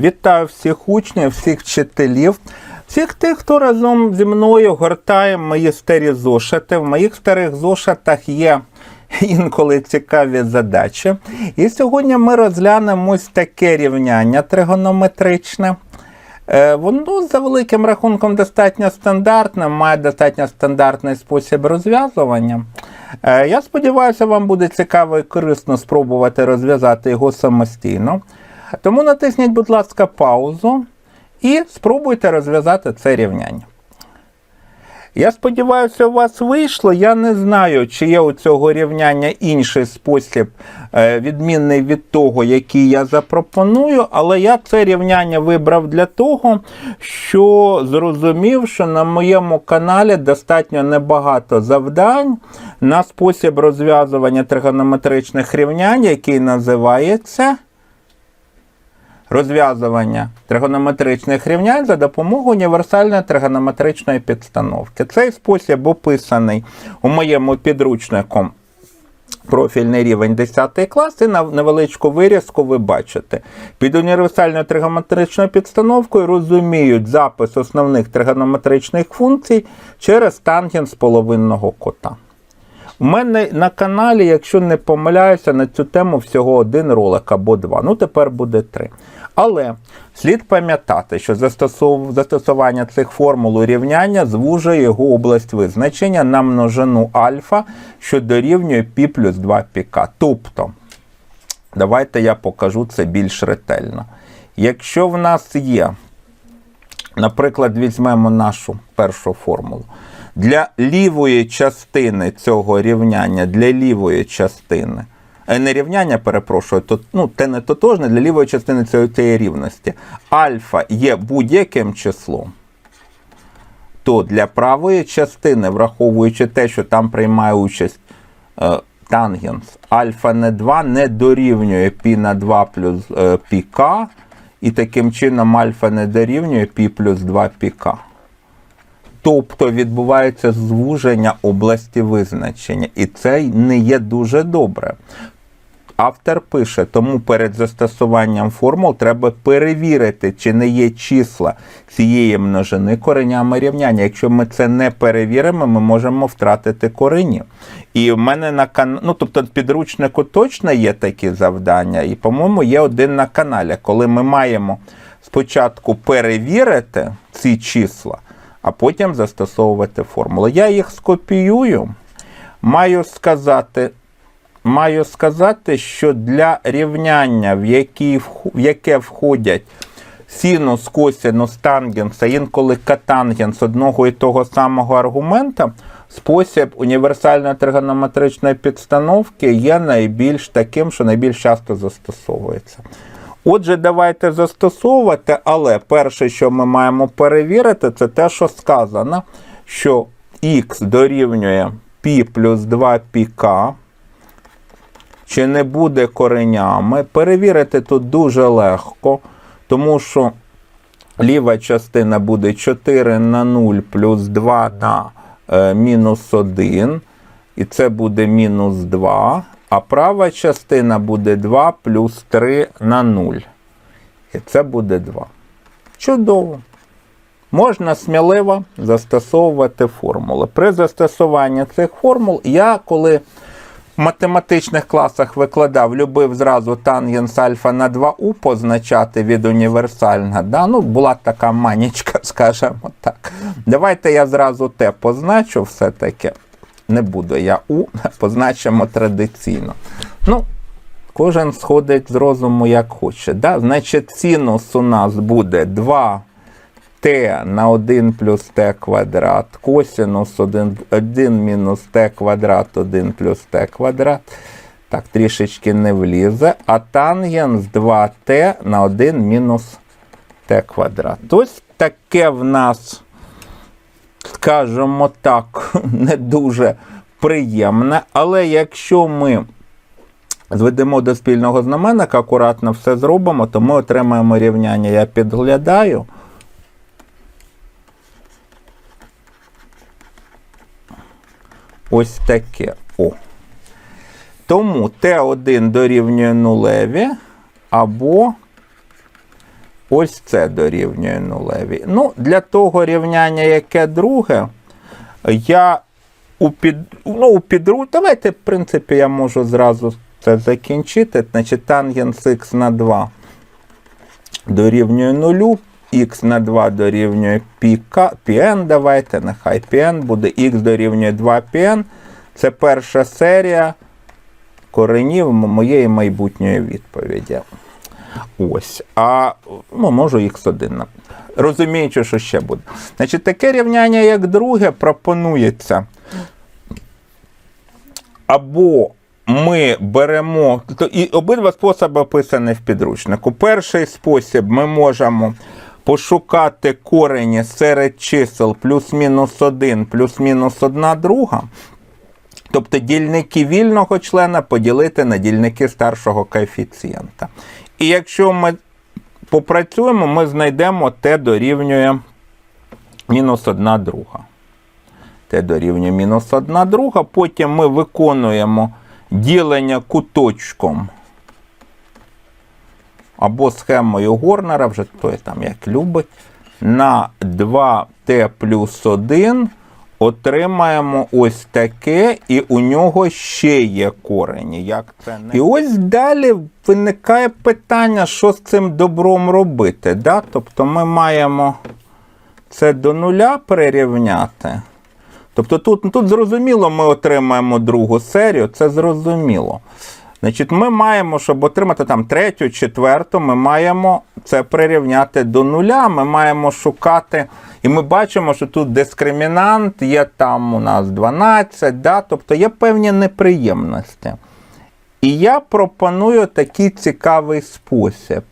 Вітаю всіх учнів, всіх вчителів, всіх тих, хто разом зі мною гортає мої старі зошити. В моїх старих зошитах є інколи цікаві задачі. І сьогодні ми розглянемо ось таке рівняння тригонометричне. Е, Воно за великим рахунком достатньо стандартне, має достатньо стандартний спосіб розв'язування. Е, Я сподіваюся, вам буде цікаво і корисно спробувати розв'язати його самостійно. Тому натисніть, будь ласка, паузу і спробуйте розв'язати це рівняння. Я сподіваюся, у вас вийшло. Я не знаю, чи є у цього рівняння інший спосіб, е, відмінний від того, який я запропоную, але я це рівняння вибрав для того, що зрозумів, що на моєму каналі достатньо небагато завдань на спосіб розв'язування тригонометричних рівнянь, який називається розв'язування тригонометричних рівнянь за допомогою універсальної тригонометричної підстановки. Цей спосіб описаний у моєму підручнику. Профільний рівень 10 клас, і на невеличку вирізку ви бачите. Під універсальною тригонометричною підстановкою розуміють запис основних тригонометричних функцій через тангенс половинного кота. У мене на каналі, якщо не помиляюся, на цю тему всього один ролик або два. Ну, тепер буде три. Але слід пам'ятати, що застосування цих формул у рівняння звужує його область визначення на множину альфа, що дорівнює π плюс 2 піка. Тобто, давайте я покажу це більш ретельно. Якщо в нас є, наприклад, візьмемо нашу першу формулу. Для лівої частини цього рівняння, для лівої частини, е, не рівняння, перепрошую, то, ну, те не тотожне, для лівої частини цієї, цієї рівності, альфа є будь-яким числом, то для правої частини, враховуючи те, що там приймає участь е, тангенс, альфа не 2 не дорівнює π на 2 плюс е, піка, і таким чином альфа не дорівнює π плюс 2 піка. Тобто відбувається звуження області визначення, і це не є дуже добре. Автор пише, тому перед застосуванням формул треба перевірити, чи не є числа цієї множини коренями рівняння. Якщо ми це не перевіримо, ми можемо втратити корені. І в мене на каналі, ну тобто підручнику точно є такі завдання, і, по-моєму, є один на каналі, коли ми маємо спочатку перевірити ці числа а потім застосовувати формули. Я їх скопіюю. Маю сказати, маю сказати, що для рівняння, в, які, в яке входять синус, косинус, тангенс, а інколи катангенс одного і того самого аргумента, спосіб універсальної тригонометричної підстановки є найбільш таким, що найбільш часто застосовується. Отже, давайте застосовувати, але перше, що ми маємо перевірити, це те, що сказано, що х дорівнює π плюс 2 піка, чи не буде коренями. Перевірити тут дуже легко, тому що ліва частина буде 4 на 0 плюс 2 на е, мінус 1, і це буде мінус 2. А права частина буде 2 плюс 3 на 0. І це буде 2. Чудово. Можна сміливо застосовувати формули. При застосуванні цих формул я, коли в математичних класах викладав, любив зразу тангенс альфа на 2у позначати від універсального. Да? Ну, була така манічка, скажімо так. Давайте я зразу те позначу все-таки не буду я У, позначимо традиційно. Ну, кожен сходить з розуму як хоче. Да? Значить, синус у нас буде 2 t на 1 плюс t квадрат, косинус 1, 1 мінус t квадрат, 1 плюс t квадрат. Так, трішечки не влізе. А тангенс 2t на 1 мінус t квадрат. Ось таке в нас скажімо так, не дуже приємне. Але якщо ми зведемо до спільного знаменника, акуратно все зробимо, то ми отримаємо рівняння. Я підглядаю. Ось таке. О. Тому Т1 дорівнює нулеві або ось це дорівнює нулеві. Ну, для того рівняння, яке друге, я у під, ну, у підру... Давайте, в принципі, я можу зразу це закінчити. Значить, тангенс х на 2 дорівнює нулю, х на 2 дорівнює pn, давайте, нехай pn буде, х дорівнює 2 pn. Це перша серія коренів моєї майбутньої відповіді. Ось. А ну, можу Х1. на- Розуміючи, що ще буде. Значить, таке рівняння, як друге, пропонується. Або ми беремо. то І обидва способи описані в підручнику. Перший спосіб ми можемо пошукати корені серед чисел плюс-мінус 1, плюс-мінус 1 друга. Тобто дільники вільного члена поділити на дільники старшого коефіцієнта. І якщо ми попрацюємо, ми знайдемо t дорівнює мінус 1 друга. t дорівнює мінус 1 друга. Потім ми виконуємо ділення куточком або схемою Горнера, вже той там як любить, на 2t плюс 1 отримаємо ось таке, і у нього ще є корені. Як це не... І ось далі виникає питання, що з цим добром робити. Да? Тобто ми маємо це до нуля прирівняти. Тобто тут, тут зрозуміло, ми отримаємо другу серію, це зрозуміло. Значить, ми маємо, щоб отримати там третю, четверту, ми маємо це прирівняти до нуля. Ми маємо шукати, і ми бачимо, що тут дискримінант, є там у нас 12, да? тобто є певні неприємності. І я пропоную такий цікавий спосіб.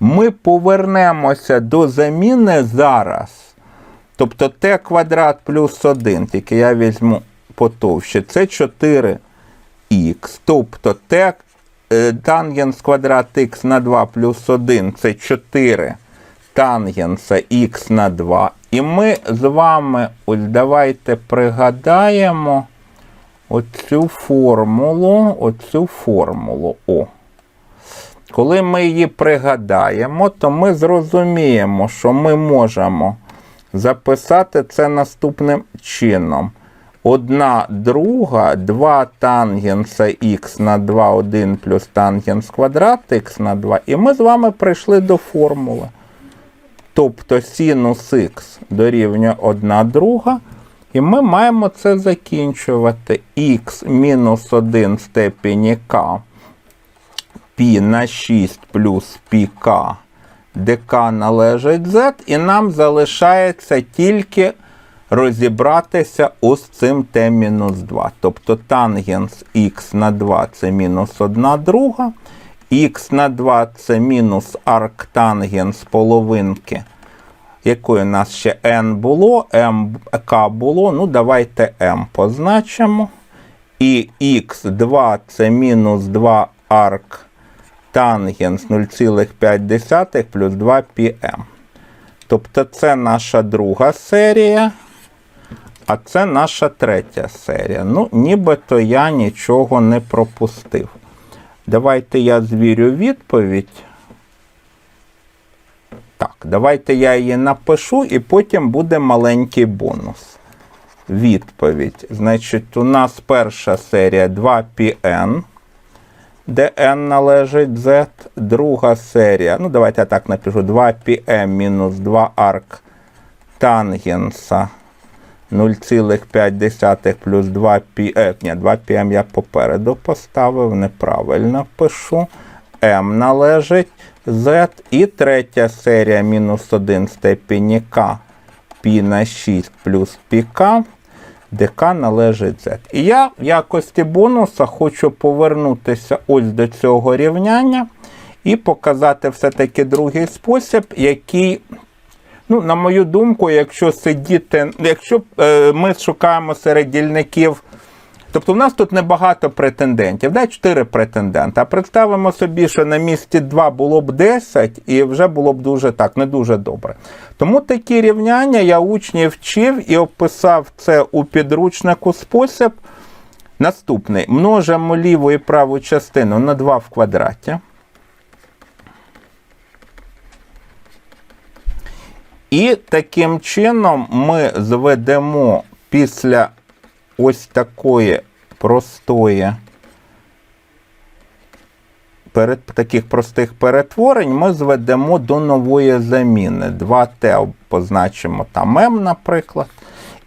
Ми повернемося до заміни зараз. Тобто t квадрат плюс 1, тільки я візьму потовще, це 4х. Тобто t е, тангенс квадрат х на 2 плюс 1 це 4 тангенса х на 2. І ми з вами, ось давайте пригадаємо оцю формулу, оцю формулу. О. Коли ми її пригадаємо, то ми зрозуміємо, що ми можемо записати це наступним чином. Одна друга, 2 тангенса х на 2, 1 плюс тангенс квадрат х на 2. І ми з вами прийшли до формули. Тобто синус х дорівнює 1 друга. І ми маємо це закінчувати. х мінус 1 в степені k π на 6 плюс πk ДК належить Z, і нам залишається тільки розібратися ось цим t-2. Тобто тангенс х на 2 це мінус 1 друга, х на 2 це мінус арктангенс половинки, якої у нас ще n було, mk було, ну давайте m позначимо. І х2 це мінус 2 арк тангенс 0,5 плюс 2 πm. Тобто це наша друга серія, а це наша третя серія. Ну, нібито я нічого не пропустив. Давайте я звірю відповідь. Так, давайте я її напишу, і потім буде маленький бонус. Відповідь. Значить, у нас перша серія 2πn де n належить z. Друга серія. Ну, давайте я так напишу: 2πm мінус 2 арк тангенса 0,5 плюс 2 пі... Е, ні, 2 пм ем я попереду поставив, неправильно пишу. М належить Z. І третя серія мінус 1 степені К пі на 6 плюс піка. ДК належить Z. І я в якості бонуса хочу повернутися ось до цього рівняння і показати все-таки другий спосіб, який ну, на мою думку, якщо сидіти, якщо е, ми шукаємо серед дільників. Тобто в нас тут небагато претендентів, да, 4 претендента. А представимо собі, що на місці 2 було б 10 і вже було б дуже так, не дуже добре. Тому такі рівняння я учнів вчив і описав це у підручнику спосіб. Наступний. Множимо ліву і праву частину на 2 в квадраті. І таким чином ми зведемо після ось такої простої перед таких простих перетворень ми зведемо до нової заміни. 2Т позначимо там М, наприклад.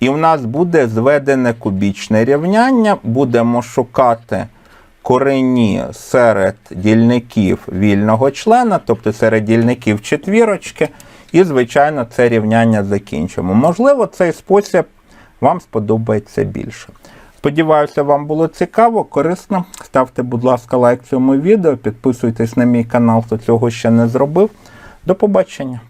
І в нас буде зведене кубічне рівняння. Будемо шукати корені серед дільників вільного члена, тобто серед дільників четвірочки. І, звичайно, це рівняння закінчимо. Можливо, цей спосіб вам сподобається більше. Сподіваюся, вам було цікаво, корисно. Ставте, будь ласка, лайк цьому відео, підписуйтесь на мій канал, хто цього ще не зробив. До побачення!